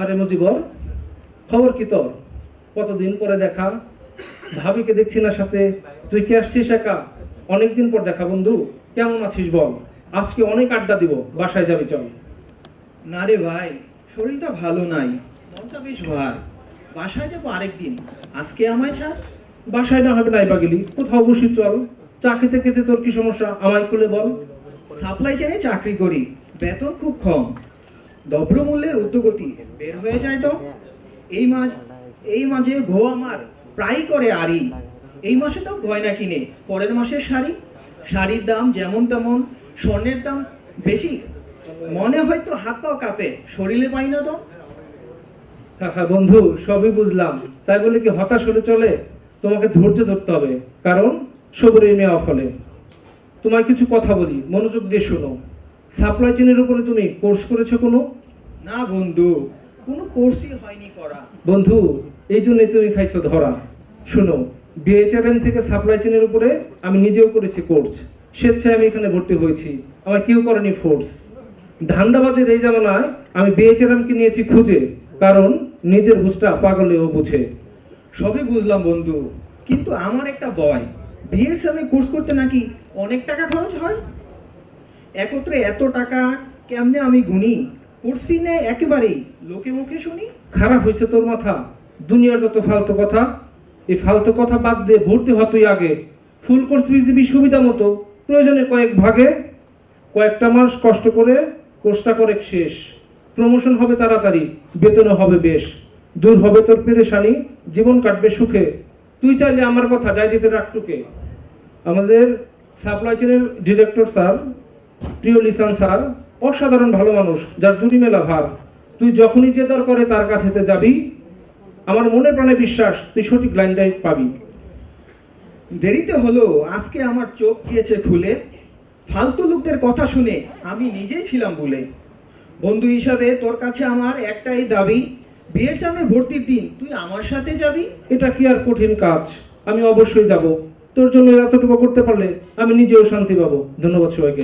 আরে মুজিবর খবর কি তোর? কতদিন পরে দেখা? ভাবিকে দেখছি না সাথে। তুই কি আসছিস একা? অনেকদিন পর দেখা বন্ধু। কেমন আছিস বল? আজকে অনেক আড্ডা দিব। বাসায় যাবি চল। না রে ভাই শরীরটা ভালো নাই। মনটা বেশ ভার। বাসায় যাব আরেকদিন। আজকে আমায় ছাড়। বাসায় না হবে নাই বাগিলি কোথাও বসি চল। চা খেতে খেতে তোর কি সমস্যা? আমায় খুলে বল। সাপ্লাই চেনে চাকরি করি। বেতন খুব কম। দ্রব্যমূল্যের উদ্যোগতি বের হয়ে যায় তো? এই মাস এই মাঝে বউ আমার প্রায় করে আরি। এই মাসে তো গয়না কিনে, পরের মাসে শাড়ি। শাড়ির দাম যেমন তেমন, স্বর্ণের দাম বেশি। মনে হয়তো হাত পাও কাঁপে, শরীরে পাই না তো? হ্যাঁ বন্ধু, সবই বুঝলাম। তাই বলে কি হতাশ হলে চলে? তোমাকে ধৈর্য ধরতে হবে। কারণ, সবরের মেয়ে অফলে তোমায় কিছু কথা বলি, মনোযোগ দিয়ে শোনো। সাপ্লাই চেনের উপরে তুমি কোর্স করেছ কোনো? না বন্ধু। কোনো কোর্সই হয়নি করা। বন্ধু এই জন্যই তুমি খাইছো ধরা। শোনো বিএচআরএম থেকে সাপ্লাই চেনের উপরে আমি নিজেও করেছি কোর্স। স্বেচ্ছায় আমি এখানে ভর্তি হয়েছি। আমার কেউ করেনি ফোর্স। ধান্দাবাজের এই জামানায় আমি বিএইচআরএমকে নিয়েছি খুঁজে কারণ নিজের বুঝটা পাগলেও বুঝে। সবই বুঝলাম বন্ধু। কিন্তু আমার একটা ভয় বিয়ের সামনে কোর্স করতে নাকি অনেক টাকা খরচ হয়? একত্রে এত টাকা কেমনে আমি গুনি? ফি নেয় একেবারেই। লোকে মুখে শুনি। খারাপ হয়েছে তোর মাথা। দুনিয়ার যত ফালতু কথা, এই ফালতু কথা বাদ দিয়ে ভর্তি হ তুই আগে। ফুল কোর্স দিবি সুবিধা মতো। প্রয়োজনে কয়েক ভাগে, কয়েকটা মাস কষ্ট করে কোর্সটা করে শেষ। প্রমোশন হবে তাড়াতাড়ি, বেতনও হবে বেশ। দূর হবে তোর পেরেশানি, জীবন কাটবে সুখে। তুই চাইলে আমার কথা ডায়েরিতে রাখটুকে আমাদের সাপ্লাই চেনের ডিরেক্টর স্যার প্রিয় লিসান স্যার অসাধারণ ভালো মানুষ যার জুড়ি মেলা ভার। তুই যখনই যে দর করে তার কাছেতে যাবি আমার মনে প্রাণে বিশ্বাস তুই সঠিক লাইনটাই পাবি। দেরিতে হলো আজকে আমার চোখ গিয়েছে খুলে। ফালতু লোকদের কথা শুনে আমি নিজেই ছিলাম ভুলে। বন্ধু হিসাবে তোর কাছে আমার একটাই দাবি বিয়ের চামে ভর্তির দিন তুই আমার সাথে যাবি? এটা কি আর কঠিন কাজ? আমি অবশ্যই যাব। তোর জন্য এতটুকু করতে পারলে আমি নিজেও শান্তি পাবো। ধন্যবাদ সবাইকে।